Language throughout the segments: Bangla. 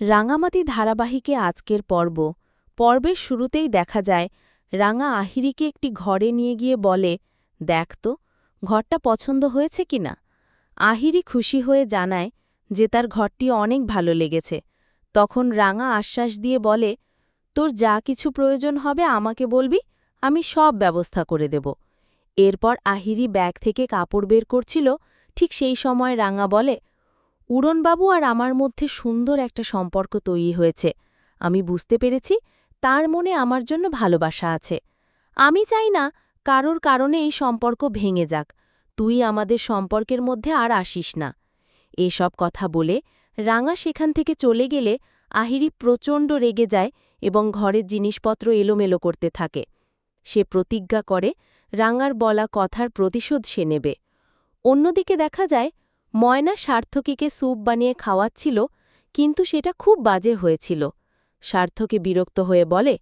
রাঙামাটি ধারাবাহিকে আজকের পর্ব। পর্বের শুরুতেই দেখা যায়, রাঙা আহিরিকে একটি ঘরে নিয়ে গিয়ে বলে, দেখ তো, ঘরটা পছন্দ হয়েছে কিনা আহিরি খুশি হয়ে জানায় যে তার ঘরটি অনেক ভালো লেগেছে। তখন রাঙা আশ্বাস দিয়ে বলে, তোর যা কিছু প্রয়োজন হবে আমাকে বলবি, আমি সব ব্যবস্থা করে দেব। এরপর আহিরি ব্যাগ থেকে কাপড় বের করছিল। ঠিক সেই সময় রাঙা বলে উড়নবাবু আর আমার মধ্যে সুন্দর একটা সম্পর্ক তৈরি হয়েছে। আমি বুঝতে পেরেছি তার মনে আমার জন্য ভালোবাসা আছে। আমি চাই না কারোর কারণে এই সম্পর্ক ভেঙে যাক। তুই আমাদের সম্পর্কের মধ্যে আর আসিস না। এসব কথা বলে রাঙা সেখান থেকে চলে গেলে আহিরি প্রচণ্ড রেগে যায় এবং ঘরের জিনিসপত্র এলোমেলো করতে থাকে। সে প্রতিজ্ঞা করে রাঙার বলা কথার প্রতিশোধ সে নেবে। অন্যদিকে দেখা যায় ময়না সার্থকীকে স্যুপ বানিয়ে খাওয়াচ্ছিল, কিন্তু সেটা খুব বাজে হয়েছিল। সার্থকে বিরক্ত হয়ে বলে,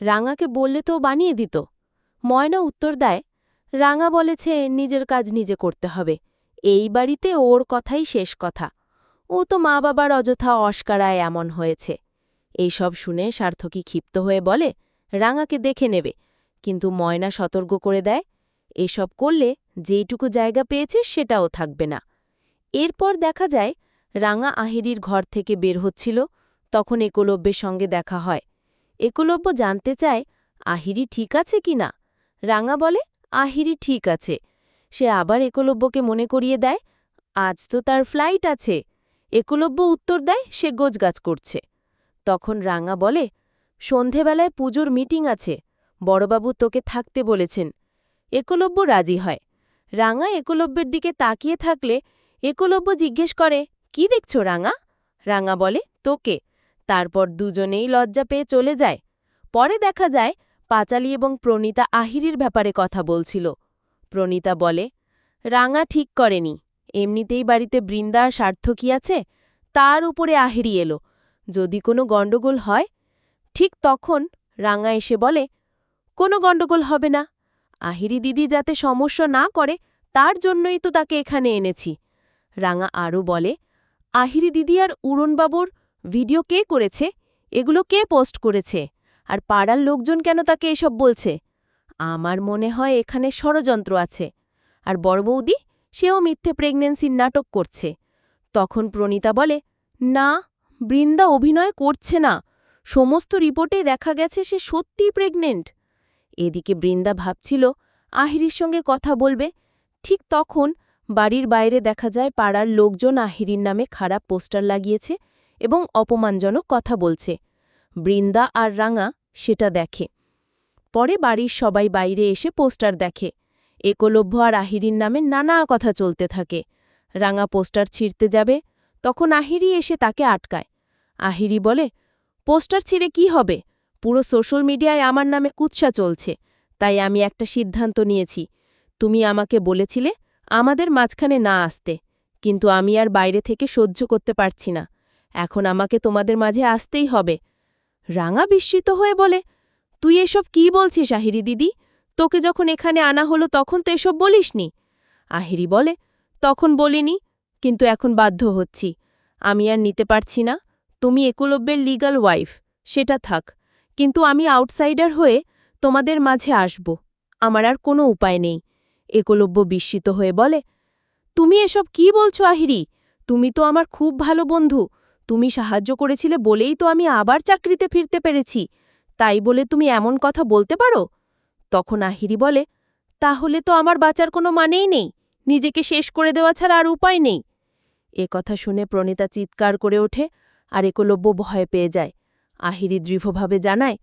রাঙাকে বললে তো বানিয়ে দিত। ময়না উত্তর দেয়, রাঙা বলেছে নিজের কাজ নিজে করতে হবে। এই বাড়িতে ওর কথাই শেষ কথা। ও তো মা বাবার অযথা অস্কারায় এমন হয়েছে। এইসব শুনে সার্থকী ক্ষিপ্ত হয়ে বলে, রাঙাকে দেখে নেবে। কিন্তু ময়না সতর্ক করে দেয়, এসব করলে যেইটুকু জায়গা পেয়েছে সেটাও থাকবে না। এরপর দেখা যায়, রাঙা আহিরির ঘর থেকে বের হচ্ছিল, তখন একলব্যের সঙ্গে দেখা হয়। একলব্য জানতে চায়, আহিরি ঠিক আছে কি না? রাঙা বলে, আহিরি ঠিক আছে। সে আবার একলব্যকে মনে করিয়ে দেয়, আজ তো তার ফ্লাইট আছে। একলব্য উত্তর দেয়, সে গোজগাছ করছে। তখন রাঙা বলে, সন্ধেবেলায় পুজোর মিটিং আছে, বড়বাবু তোকে থাকতে বলেছেন। একলব্য রাজি হয়। রাঙা একলব্যের দিকে তাকিয়ে থাকলে একলব্য জিজ্ঞেস করে, কি দেখছ রাঙা? রাঙা বলে, তোকে। তারপর দুজনেই লজ্জা পেয়ে চলে যায়। পরে দেখা যায়, পাঁচালি এবং প্রণীতা আহিরির ব্যাপারে কথা বলছিল। প্রণীতা বলে, রাঙা ঠিক করেনি। এমনিতেই বাড়িতে বৃন্দার স্বার্থ কি আছে? তার উপরে আহিরি এলো। যদি কোনো গণ্ডগোল হয়? ঠিক তখন রাঙা এসে বলে, কোনো গণ্ডগোল হবে না। আহিরি দিদি যাতে সমস্যা না করে, তার জন্যই তো তাকে এখানে এনেছি। রাঙা আরও বলে, আহিরি দিদি আর উড়নবাবুর ভিডিও কে করেছে? এগুলো কে পোস্ট করেছে? আর পাড়ার লোকজন কেন তাকে এসব বলছে? আমার মনে হয় এখানে ষড়যন্ত্র আছে। আর বড় বৌদি, সেও মিথ্যে প্রেগনেন্সির নাটক করছে। তখন প্রণীতা বলে, না, বৃন্দা অভিনয় করছে না। সমস্ত রিপোর্টে দেখা গেছে সে সত্যিই প্রেগনেন্ট। এদিকে বৃন্দা ভাবছিল, আহিরির সঙ্গে কথা বলবে। ঠিক তখন বাড়ির বাইরে দেখা যায় পাড়ার লোকজন আহিরির নামে খারাপ পোস্টার লাগিয়েছে এবং অপমানজনক কথা বলছে। বৃন্দা আর রাঙা সেটা দেখে। পরে বাড়ির সবাই বাইরে এসে পোস্টার দেখে। একলভ্য আর আহিরির নামে নানা কথা চলতে থাকে। রাঙা পোস্টার ছিঁড়তে যাবে, তখন আহিরি এসে তাকে আটকায়। আহিরি বলে, পোস্টার ছিঁড়ে কি হবে? পুরো সোশ্যাল মিডিয়ায় আমার নামে কুৎসা চলছে। তাই আমি একটা সিদ্ধান্ত নিয়েছি। তুমি আমাকে বলেছিলে আমাদের মাঝখানে না আসতে, কিন্তু আমি আর বাইরে থেকে সহ্য করতে পারছি না। এখন আমাকে তোমাদের মাঝে আসতেই হবে। রাঙা বিস্মিত হয়ে বলে, তুই এসব কি বলছিস আহিরি দিদি? তোকে যখন এখানে আনা হলো তখন তো এসব বলিসনি? আহিরি বলে, তখন বলিনি, কিন্তু এখন বাধ্য হচ্ছি। আমি আর নিতে পারছি না। তুমি একলব্যের লিগাল ওয়াইফ, সেটা থাক। কিন্তু আমি আউটসাইডার হয়ে তোমাদের মাঝে আসব। আমার আর কোনো উপায় নেই। একলব্য বিস্মিত হয়ে বলে, তুমি এসব কি বলছো আহিরি? তুমি তো আমার খুব ভালো বন্ধু। তুমি সাহায্য করেছিলে বলেই তো আমি আবার চাকরিতে ফিরতে পেরেছি। তাই বলে তুমি এমন কথা বলতে পারো? তখন আহিরি বলে, তাহলে তো আমার বাঁচার কোনো মানেই নেই। নিজেকে শেষ করে দেওয়া ছাড়া আর উপায় নেই। এ কথা শুনে প্রণীতা চিৎকার করে ওঠে আর একলব্য ভয় পেয়ে যায়। আহিরি দৃঢ়ভাবে জানায়,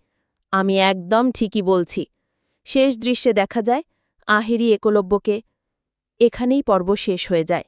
আমি একদম ঠিকই বলছি। শেষ দৃশ্যে দেখা যায় আহিরি একলব্যকে এখানেই পর্ব শেষ হয়ে যায়।